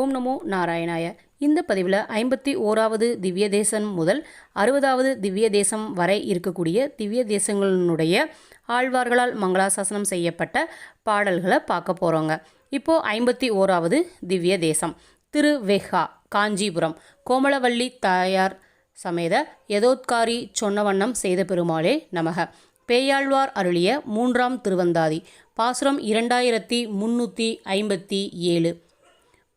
ஓம் நமோ நாராயணாய. இந்த பதிவில் ஐம்பத்தி ஓராவது திவ்ய தேசம் முதல் அறுபதாவது திவ்ய தேசம் வரை இருக்கக்கூடிய திவ்ய தேசங்களினுடைய ஆழ்வார்களால் மங்களாசாசனம் செய்யப்பட்ட பாடல்களை பார்க்க போகிறோங்க இப்போது ஐம்பத்தி ஓராவது திவ்ய தேசம் திரு வெஹா காஞ்சிபுரம் கோமலவள்ளி தாயார் சமேத யதோத்காரி சொன்ன வண்ணம் செய்த பெருமாளே நமக. பேயாழ்வார் அருளிய மூன்றாம் திருவந்தாதி பாசுரம் இரண்டாயிரத்தி முன்னூற்றி ஐம்பத்தி ஏழு.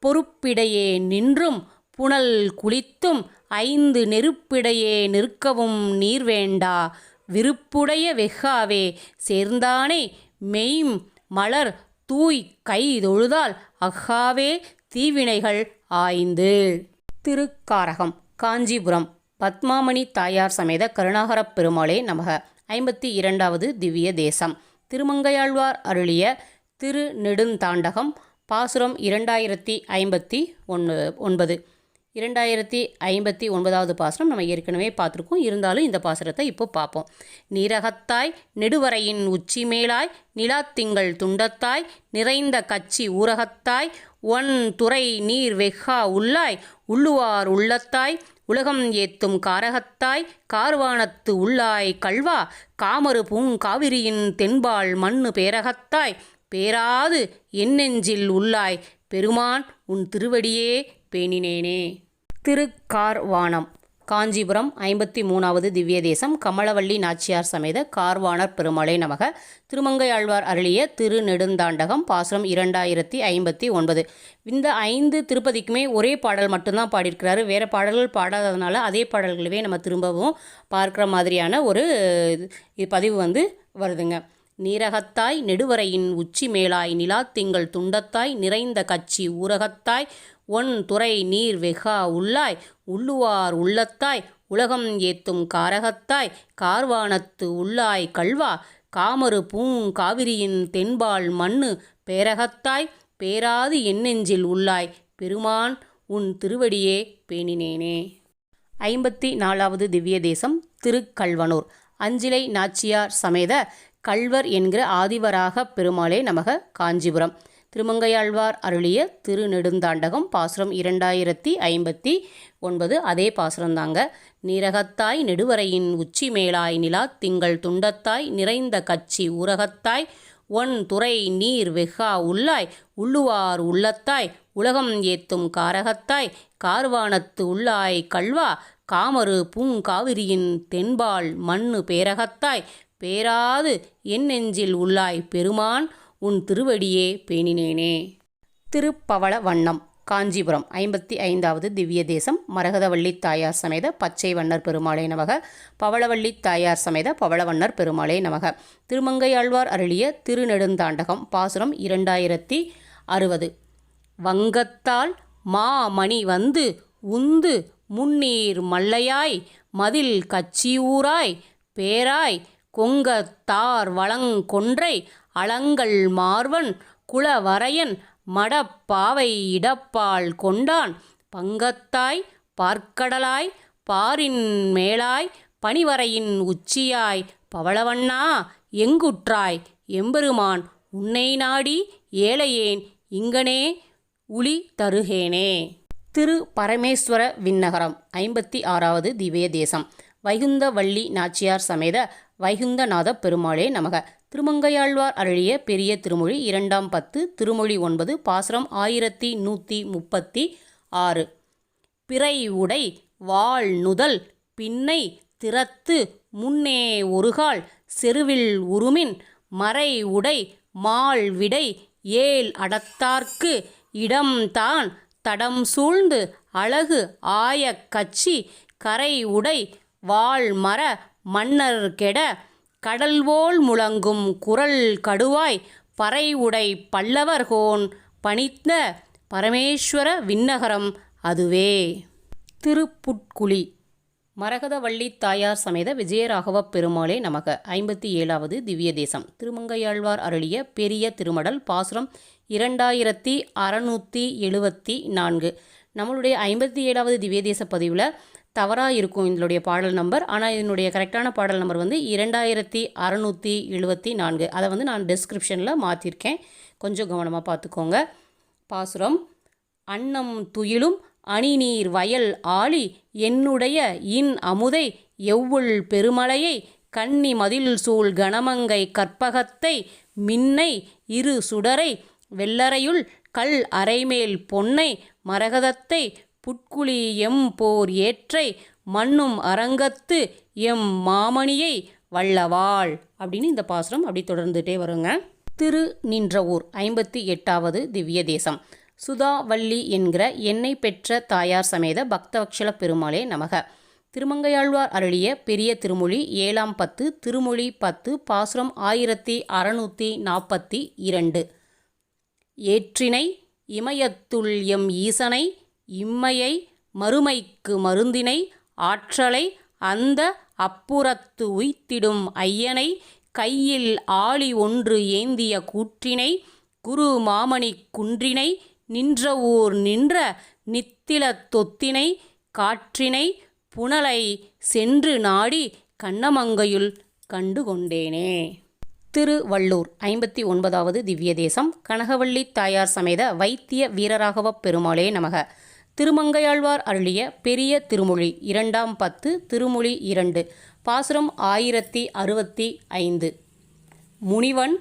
பொறுப்பிடையே நின்றும் புனல் குளித்தும் ஐந்து நெருப்பிடையே நிற்கவும் நீர் வேண்டா. விருப்புடைய வெஃகாவே சேர்ந்தானே மெய்ம் மலர் தூய் கை தொழுதால் அஃகாவே தீவினைகள் ஆய்ந்து. திருக்காரகம் காஞ்சிபுரம் பத்மாமணி தாயார் சமேத கருணாகரப் பெருமாளே நமக. ஐம்பத்தி இரண்டாவது திவ்ய தேசம். திருமங்கையாழ்வார் அருளிய திரு நெடுந்தாண்டகம் பாசுரம் இரண்டாயிரத்தி ஐம்பத்தி ஒன்று ஒன்பது. இரண்டாயிரத்தி ஐம்பத்தி ஒன்பதாவது பாசுரம் நம்ம ஏற்கனவே பார்த்துருக்கோம். இருந்தாலும் இந்த பாசுரத்தை இப்போ பார்ப்போம். நீரகத்தாய் நெடுவரையின் உச்சி மேலாய் நிலாத்திங்கள் துண்டத்தாய் நிறைந்த கச்சி ஊரகத்தாய் ஒன் துறை நீர் வெஹா உள்ளாய் உள்ளுவார் உள்ளத்தாய் உலகம் ஏத்தும் காரகத்தாய் கார்வானத்து உள்ளாய் கல்வா காமரு பூங்காவிரியின் தென்பால் மண்ணு பேரகத்தாய் பேராது என்னெஞ்சில் உள்ளாய். பெருமான் உன் திருவடியே பேணினேனே. திருக்கார்வாணம் காஞ்சிபுரம் ஐம்பத்தி மூணாவது திவ்ய தேசம் கமலவள்ளி நாச்சியார் சமேத கார்வானர் பெருமலை நமக. திருமங்கையாழ்வார் அருளிய திருநெடுந்தாண்டகம் பாசுரம் இரண்டாயிரத்தி ஐம்பத்தி ஒன்பது. இந்த ஐந்து திருப்பதிக்குமே ஒரே பாடல் மட்டும்தான் பாடியிருக்கிறாரு. வேறு பாடல்கள் பாடாததுனால அதே பாடல்களவே நம்ம திரும்பவும் பார்க்குற மாதிரியான ஒரு இது பதிவு வந்து வருதுங்க. நீரகத்தாய் நெடுவரையின் உச்சி மேலாய் நிலாத்திங்கள் துண்டத்தாய் நிறைந்த கச்சி ஊரகத்தாய் ஒன் துறை நீர் வெகா உள்ளாய் உள்ளுவார் உள்ளத்தாய் உலகம் ஏத்தும் காரகத்தாய் கார்வானத்து உள்ளாய் கல்வா காமரு பூங்காவிரியின் தென்பால் மண்ணு பேரகத்தாய் பேராது என்னெஞ்சில் உள்ளாய் பெருமான் உன் திருவடியே பேணினேனே. ஐம்பத்தி நாலாவது திவ்ய தேசம் திருக்கல்வனூர். அஞ்சிலை நாச்சியார் சமேத கல்வர் என்கிற ஆதிவராக பெருமாளே நமக காஞ்சிபுரம். திருமங்கையாழ்வார் அருளிய திருநெடுந்தாண்டகம் பாசுரம் இரண்டாயிரத்தி ஐம்பத்தி ஒன்பது அதே பாசுரம்தாங்க நீரகத்தாய் நெடுவரையின் உச்சி மேலாய் நிலா திங்கள் துண்டத்தாய் நிறைந்த கச்சி உரகத்தாய் ஒன் துறை நீர் வெஹா உள்ளாய் உள்ளுவார் உள்ளத்தாய் உலகம் ஏத்தும் காரகத்தாய் கார்வானத்து உள்ளாய் கல்வா காமரு பூங்காவிரியின் தென்பால் மண்ணு பேரகத்தாய் பேராது என் நெஞ்சில் உள்ளாய் பெருமான் உன் திருவடியே பேணினேனே. திருப்பவள வண்ணம் காஞ்சிபுரம் ஐம்பத்தி ஐந்தாவது திவ்ய தேசம் மரகதவள்ளி தாயார் சமேத பச்சை வண்ணர் பெருமாளே நமக பவளவள்ளி தாயார் சமேத பவளவண்ணர் பெருமாளே நமக. திருமங்கையாழ்வார் அருளிய திருநெடுந்தாண்டகம் பாசுரம் இரண்டாயிரத்தி அறுபது. வங்கத்தால் மாமணி வந்து உந்து முன்னீர் மல்லையாய் மதில் கச்சியூராய் பேராய் கொங்கத்தார் வளங்கொன்றை அளங்கள் மார்வன் குளவரையன் மடப்பாவை இடப்பால் கொண்டான் பங்கத்தாய் பார்க்கடலாய் பாரின் மேலாய் பனிவரையின் உச்சியாய் பவளவண்ணா எங்குற்றாய் எம்பெருமான் உன்னை நாடி ஏழையேன் இங்கனே உளி தருகேனே. திரு பரமேஸ்வர விண்ணகரம் ஐம்பத்தி ஆறாவது திவ்ய தேசம் வைகுந்தவள்ளி நாச்சியார் சமேத வைகுந்தநாத பெருமாளே நமக. திருமங்கையாழ்வார் அருளிய பெரிய திருமொழி இரண்டாம் பத்து திருமொழி ஒன்பது பாசுரம் ஆயிரத்தி நூற்றி முப்பத்தி ஆறு. பிறை உடை வாழ் நுதல் பின்னை திறத்து முன்னே ஒருகால் செருவில் உருமின் மறை உடை மால் விடை ஏல் அடத்தார்க்கு இடம்தான் தடம் சூழ்ந்து அழகு ஆய கச்சி கரை உடை வாழ் மர மன்னர் கெட கடல்வோல் முழங்கும் குரல் கடுவாய் பறை உடை பல்லவர்கோன் பணித்த பரமேஸ்வர விண்ணகரம் அதுவே. திருப்புட்குழி. மரகதவள்ளி தாயார் சமேத விஜயராகவ பெருமாளே நமக. ஐம்பத்தி ஏழாவது திவ்ய தேசம். திருமங்கையாழ்வார் அருளிய பெரிய திருமடல் பாசுரம் இரண்டாயிரத்தி அறநூற்றி எழுபத்தி நான்கு. நம்மளுடைய ஐம்பத்தி ஏழாவது திவ்ய தேச பதிவில் தவறாக இருக்கும் இதனுடைய பாடல் நம்பர். ஆனால் இதனுடைய கரெக்டான பாடல் நம்பர் வந்து இரண்டாயிரத்தி அறநூற்றி எழுபத்தி நான்கு. அதை வந்து நான் டிஸ்கிரிப்ஷனில் மாற்றிருக்கேன் கொஞ்சம் கவனமாக பார்த்துக்கோங்க பாசுரம் அன்னம் துயிலும் அணிநீர் வயல் ஆளி என்னுடைய இன் அமுதை எவ்வுள் பெருமலையை கன்னி மதில் சூழ் கணமங்கை கற்பகத்தை மின்னை இரு சுடரை வெள்ளரையுள் கல் அரைமேல் பொன்னை மரகதத்தை புட்குழி எம் போர் ஏற்றை மண்ணும் அரங்கத்து எம் மாமணியை வல்லவாள் அப்படின்னு இந்த பாசுரம் அப்படி தொடர்ந்துட்டே வருங்க. திரு நின்ற ஊர் ஐம்பத்தி எட்டாவது திவ்ய தேசம். சுதாவல்லி என்கிற என்னை பெற்ற தாயார் சமேத பக்தவக்ஷல பெருமாளே நமக. திருமங்கையாழ்வார் அருளிய பெரிய திருமொழி ஏழாம் பத்து திருமொழி பத்து பாசுரம் ஆயிரத்தி அறநூற்றி நாற்பத்தி இரண்டு. ஏற்றினை இமயத்துள் எம் ஈசனை இம்மையை மறுமைக்கு மருந்தினை ஆற்றலை அந்த அப்புறத்து உய்த்திடும் ஐயனை கையில் ஆழி ஒன்று ஏந்திய கூற்றினை குரு மாமணி குன்றினை நின்ற ஊர் நின்ற நித்தில தொத்தினை காற்றினை புனலை சென்று நாடி கண்ணமங்கையுள் கண்டு கொண்டேனே திருவள்ளூர் ஐம்பத்தி ஒன்பதாவது திவ்ய தேசம் கனகவள்ளி தாயார் சமேத வைத்திய வீரராகவ பெருமாளே நமக. திருமங்கையாழ்வார் அருளிய பெரிய திருமொழி இரண்டாம் பத்து திருமொழி இரண்டு பாசுரம் ஆயிரத்தி அறுபத்தி ஐந்து. முனிவன்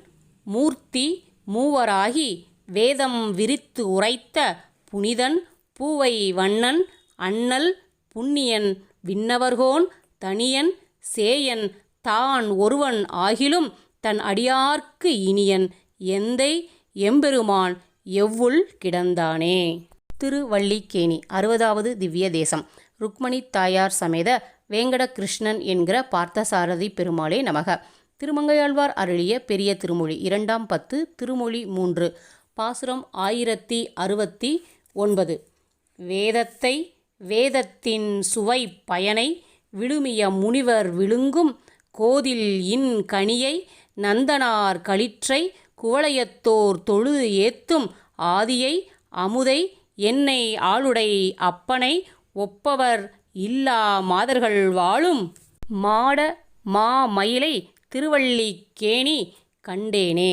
மூர்த்தி மூவராகி வேதம் விரித்து உரைத்த புனிதன் பூவை வண்ணன் அண்ணல் புண்ணியன் விண்ணவர்கோன் தனியன் சேயன் தான் ஒருவன் ஆகிலும் தன் அடியார்க்கு இனியன் எந்தை எம்பெருமான் எவ்வுள் கிடந்தானே. திருவள்ளிக்கேணி அறுபதாவது திவ்ய தேசம். ருக்மணி தாயார் சமேத வேங்கட கிருஷ்ணன் என்கிற பார்த்தசாரதி பெருமாளே நமக. திருமங்கையாழ்வார் அருளிய பெரிய திருமொழி இரண்டாம் பத்து திருமொழி மூன்று பாசுரம் ஆயிரத்தி அறுபத்தி ஒன்பது. வேதத்தை வேதத்தின் சுவை பயனை விழுமிய முனிவர் விழுங்கும் கோதில் இன் கனியை நந்தனார் களிற்றை குவளையத்தோர் தொழுது ஏத்தும் ஆதியை அமுதை என்னை ஆளுடை அப்பனை ஒப்பவர் இல்லா மாதர்கள் வாழும். மாட மா மயிலை திருவள்ளிக்கேணி கண்டேனே.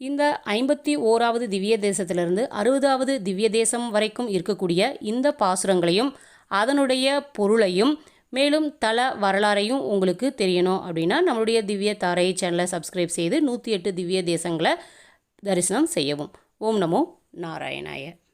இந்த ஐம்பத்தி ஓராவது திவ்ய தேசத்திலிருந்து அறுபதாவது திவ்ய தேசம் வரைக்கும் இருக்கக்கூடிய இந்த பாசுரங்களையும் அதனுடைய பொருளையும் மேலும் தல வரலாறையும் உங்களுக்கு தெரியணும் அப்படின்னா நம்மளுடைய திவ்ய தாரை சேனலை சப்ஸ்கிரைப் செய்து நூற்றி எட்டு திவ்ய தேசங்களை தரிசனம் செய்யவும். ஓம் நமோ நாராயணாய.